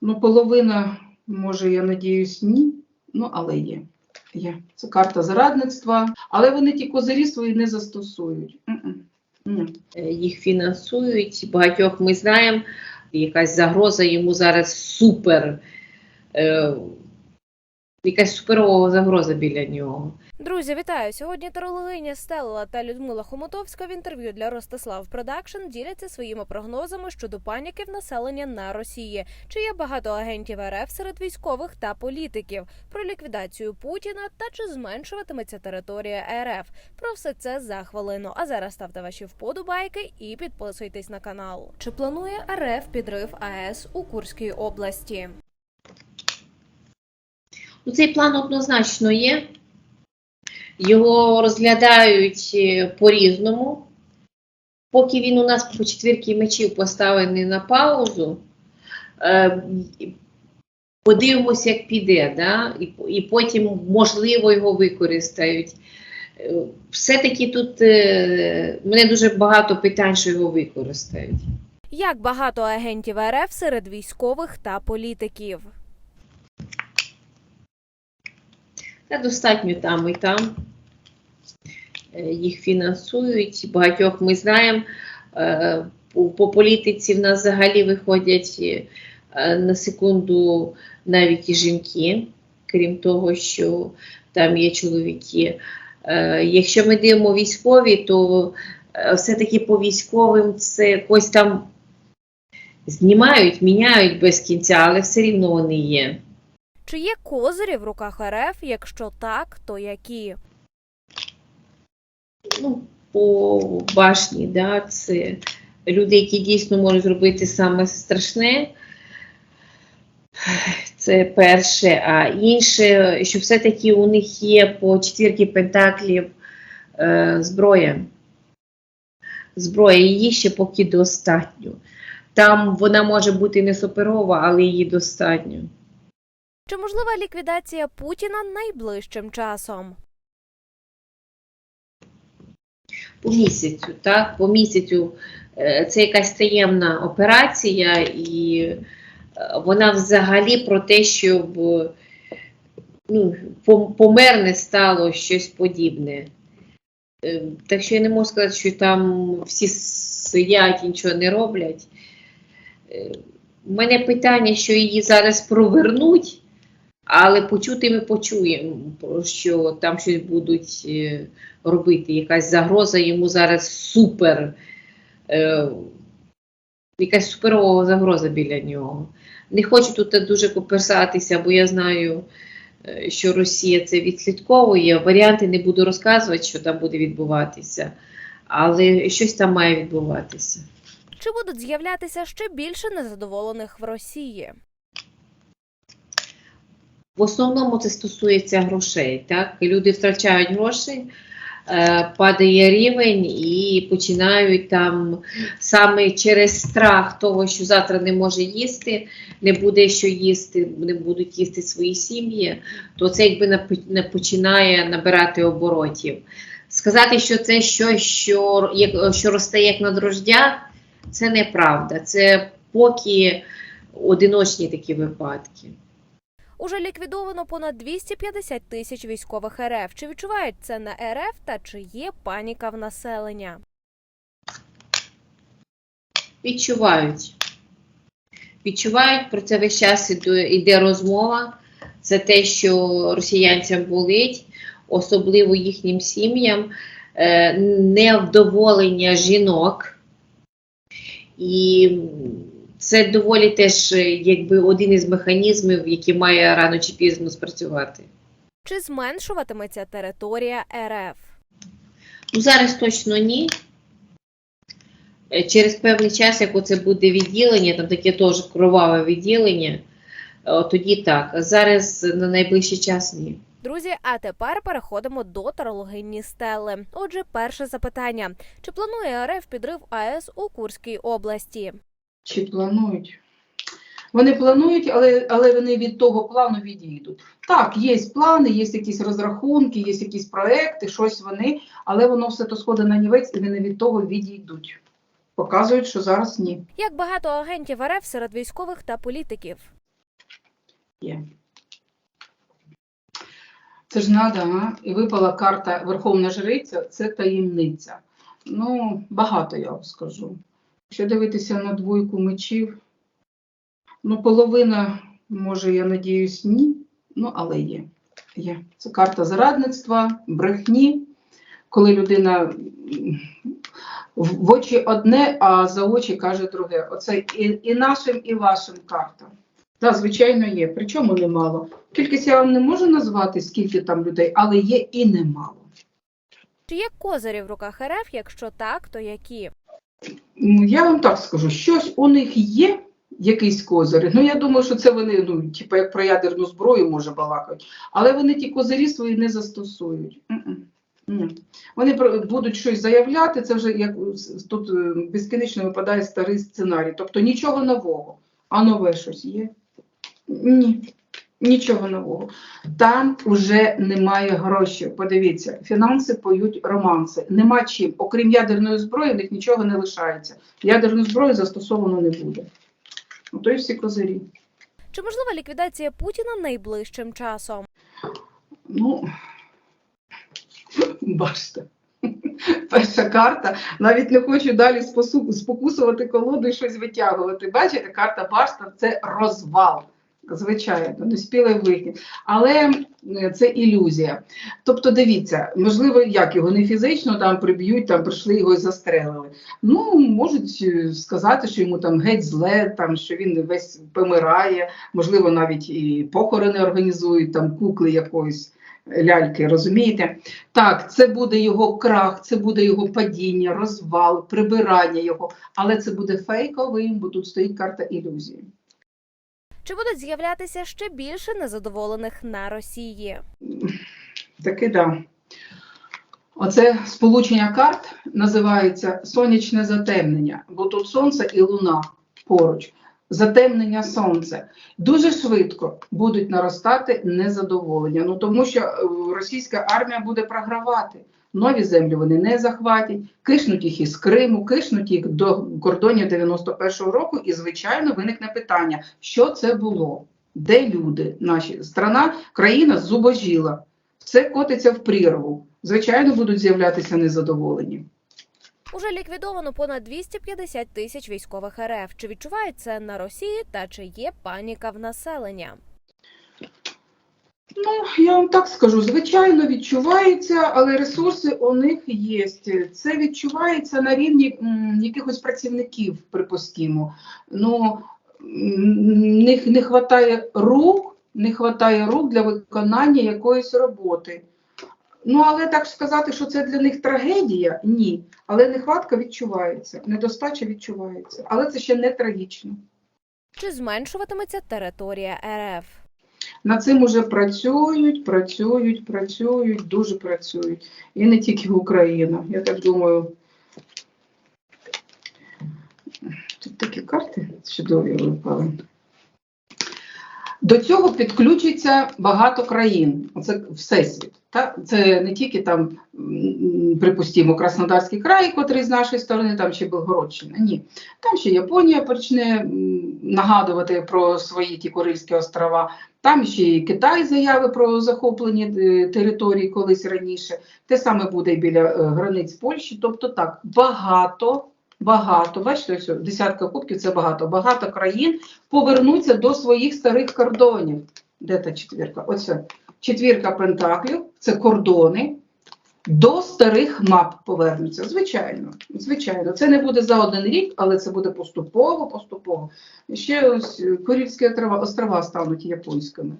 Ну, половина, може, я надіюсь, ні. Ну, але є. Є. Це карта зарадництва. Але вони ті козирі свої не застосують. Е, їх фінансують. Багатьох ми знаємо. Якась загроза йому зараз супер. Якась суперова загроза біля нього. Друзі, вітаю! Сьогодні тарологиня Стелла та Людмила Хомутовська в інтерв'ю для Ростислав Продакшн діляться своїми прогнозами щодо паніки в населення на Росії. Чи є багато агентів РФ серед військових та політиків? Про ліквідацію Путіна та чи зменшуватиметься територія РФ? Про все це за хвилину. А зараз ставте ваші вподобайки і підписуйтесь на канал. Чи планує РФ підрив АЕС у Курській області? Ну, цей план однозначно є. Його розглядають е, по-різному. Поки він у нас по четвірки мечів поставлений на паузу, е, подивимося, як піде, да? і, потім, можливо, його використають. Е, Все-таки тут мене дуже багато питань, що його використають. Як багато агентів РФ серед військових та політиків? Та достатньо там і там. Е, Їх фінансують. Багатьох ми знаємо. Е, По по політиці в нас взагалі виходять е, на секунду навіть і жінки, крім того, що там є чоловіки. Якщо ми дивимо військові, то все-таки по військовим це якось там знімають, міняють без кінця, але все рівно вони є. Чи є козирі в руках РФ? Якщо так, то які? ну, по башні, да, це люди, які дійсно можуть зробити саме страшне. Це перше, а інше, що все-таки у них є по четвірки пентаклів е, зброя. Зброя її ще поки достатньо. Там вона може бути не суперова, але її достатньо. Чи можлива ліквідація Путіна найближчим часом? по місяцю, так, по місяцю е, це якась таємна операція, і е, вона взагалі про те, щоб ну, помер не стало щось подібне. Е, Так що я не можу сказати, що там всі сидять і нічого не роблять. У мене питання, що її зараз провернуть, але почути ми почуємо, що там щось будуть е, робити. Якась загроза йому зараз супер. Е, якась суперова загроза біля нього. Не хочу тут дуже коперсатися, бо я знаю, е, що Росія це відслідковує. Варіанти не буду розказувати, що там буде відбуватися, але щось там має відбуватися. Чи будуть з'являтися ще більше незадоволених в Росії? В основному це стосується грошей. Так? Люди втрачають гроші, е, падає рівень і починають там саме через страх того, що завтра не може їсти, не буде що їсти, не будуть їсти свої сім'ї, то це якби не починає набирати оборотів. Сказати, що це щось, що, що росте як на дрождях, це неправда. Це поки одиночні такі випадки. Уже ліквідовано понад 250 тисяч військових РФ. Чи відчувають це на РФ та чи є паніка в населення? Відчувають. Відчувають, про це весь час іде, розмова. Це те, що росіянцям болить, особливо їхнім сім'ям, е, невдоволення жінок. І це доволі теж е, якби один із механізмів, який має рано чи пізно спрацювати. Чи зменшуватиметься територія РФ? Ну, зараз точно ні. Е, Через певний час, як оце буде відділення, там таке теж кроваве відділення, е, тоді так. А Зараз на найближчий час ні. Друзі, а тепер переходимо до тарологині стели. Отже, перше запитання: чи планує РФ підрив АЕС у Курській області? Чи планують? Вони планують, але, але вони від того плану відійдуть. Так, є плани, є якісь розрахунки, є якісь проекти, щось вони, але воно все то сходить на нівець і вони від того відійдуть. Показують, що зараз ні. Як багато агентів РФ серед військових та політиків? Є. Це ж надо, а? І випала карта Верховна Жриця, це таємниця. Ну, багато я вам скажу. Якщо дивитися на двойку мечів, ну, половина, може, я надіюсь, ні. Ну, але є. є. Це карта зрадництва, брехні, коли людина в очі одне, а за очі каже друге. Оце і, і нашим, і вашим картам. Так, звичайно, є. Причому немало. Кількість я вам не можу назвати, скільки там людей, але є і немало. Чи є козирі в руках РФ? Якщо так, то які? Ну, Я вам так скажу, щось у них є, якийсь козир. Ну, я думаю, що це вони, ну, типу, як про ядерну зброю, може, балакають. Але вони ті козирі свої не застосують. Вони будуть щось заявляти, це вже як тут е, безкінечно випадає старий сценарій. Тобто нічого нового. А нове щось є? Ні. Нічого нового. Там вже немає грошей. Подивіться, фінанси поють романси. Нема чим. Окрім ядерної зброї, в них нічого не лишається. Ядерну зброю застосовано не буде. Ото і всі козирі. Чи можлива ліквідація Путіна найближчим часом? Ну, бачите. Перша карта. Навіть не хочу далі спокусувати колоду і щось витягувати. Бачите, карта башта це розвал. Звичайно, неспілий вихід. Але е, це ілюзія. Тобто, дивіться, можливо, як його не фізично там приб'ють, там прийшли його і застрелили. Ну, можуть е, сказати, що йому там геть зле, там що він весь помирає, можливо, навіть і похорони організують, там кукли якоїсь ляльки, розумієте? Так, це буде його крах, це буде його падіння, розвал, прибирання його, але це буде фейковим, бо тут стоїть карта ілюзії. Чи будуть з'являтися ще більше незадоволених на Росії? Таки да. Оце сполучення карт називається сонячне затемнення, бо тут сонце і луна поруч. Затемнення сонця. Дуже швидко будуть наростати незадоволення. Ну тому що е, російська армія буде програвати. Нові землі вони не захватять, кишнуть їх із Криму, кишнуть їх до кордонів 91-го року, і, звичайно, виникне питання, що це було? Де люди наші? Страна, країна зубожіла. Все котиться в прірву. Звичайно, будуть з'являтися незадоволені. Уже ліквідовано понад 250 тисяч військових РФ. Чи відчувають це на Росії та чи є паніка в населення? Ну, я вам так скажу, звичайно, відчувається, але ресурси у них є. Це відчувається на рівні м, якихось працівників, припустимо. Ну, м, них не вистачає рук, не вистачає рук для виконання якоїсь роботи. Ну, але так сказати, що це для них трагедія, ні. Але нехватка відчувається, недостача відчувається. Але це ще не трагічно. Чи зменшуватиметься територія РФ? Над цим уже працюють, працюють, працюють, дуже працюють. І не тільки Україна. Я так думаю. Тут такі карти чудові випали. До цього підключиться багато країн. Це всесвіт. Та? Це не тільки там, м, припустимо, Краснодарський край, котрий з нашої сторони, там ще Белгородщина. Ні. Там ще Японія почне нагадувати про свої ті Курильські острова. Там ще і Китай заяви про захоплені е, території колись раніше. Те саме буде і біля е, границь Польщі. Тобто так, багато, багато, бачите, ось десятка кубків це багато. Багато країн повернуться до своїх старих кордонів. Де та четвірка? Оце четвірка пентаклів, це кордони. До старих мап повернуться. Звичайно, звичайно. Це не буде за один рік, але це буде поступово, поступово. Ще ось Курильські острова, острова стануть японськими.